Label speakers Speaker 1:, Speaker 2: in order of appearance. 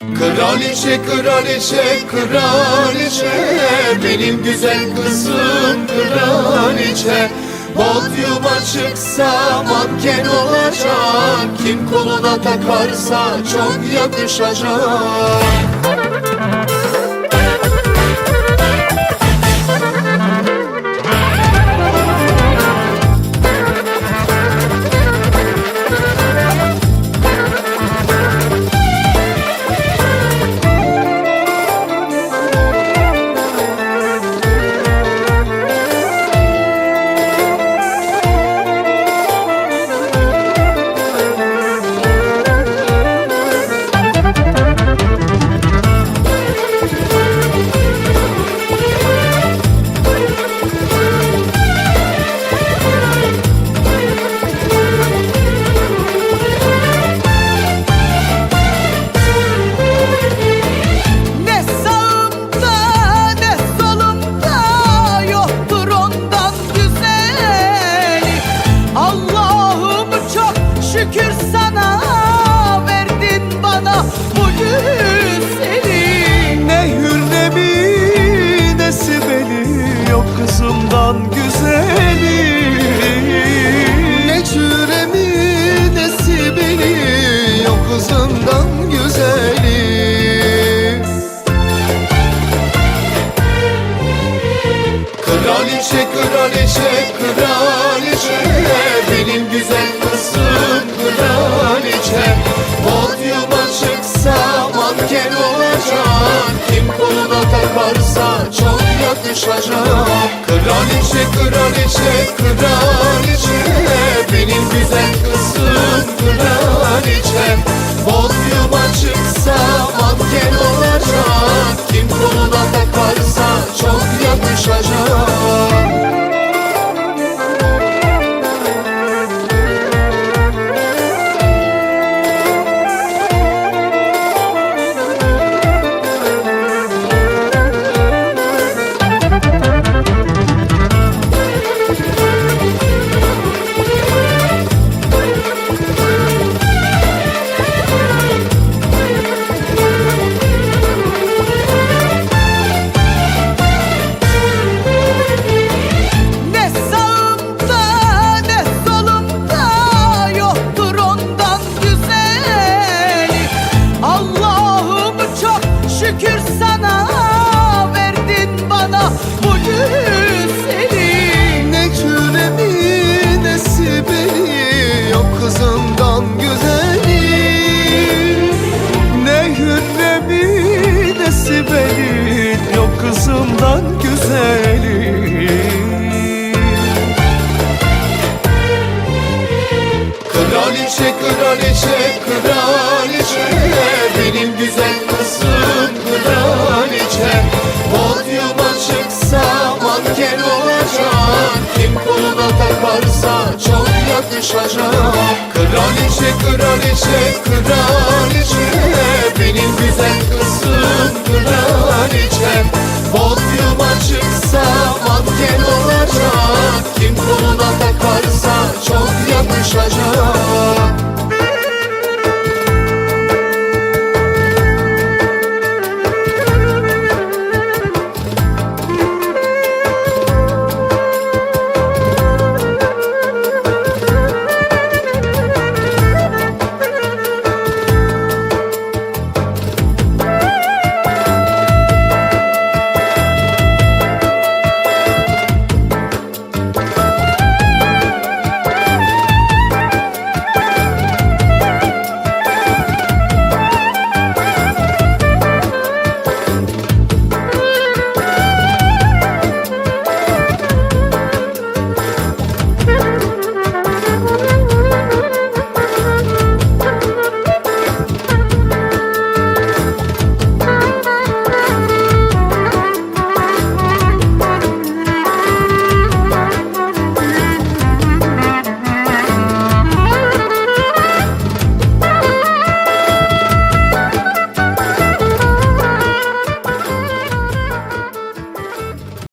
Speaker 1: Kraliçe, kraliçe, kraliçe Benim güzel kızım kraliçe. Podyuma çıksa manken olacak Kim koluna takarsa çok yakışacak
Speaker 2: güzeli.
Speaker 3: Ne
Speaker 1: cüremi sibeli Yok kızından güzeli. Kraliçe, kraliçe, kraliçe Benim güzel kızım kraliçe. Podyuma çıksa manken olacak Kim koluna takarsa çok yakışacak Kraliçe, kraliçe, kraliçe. Benim güzel kızım kraliçe Kraliçe, kraliçe, kraliçe. Benim güzel kızım kraliçe. Podyuma çıksa manken olacak. Kim koluna takarsa çok yakışacak. Kraliçe, kraliçe, kraliçe konuşacağım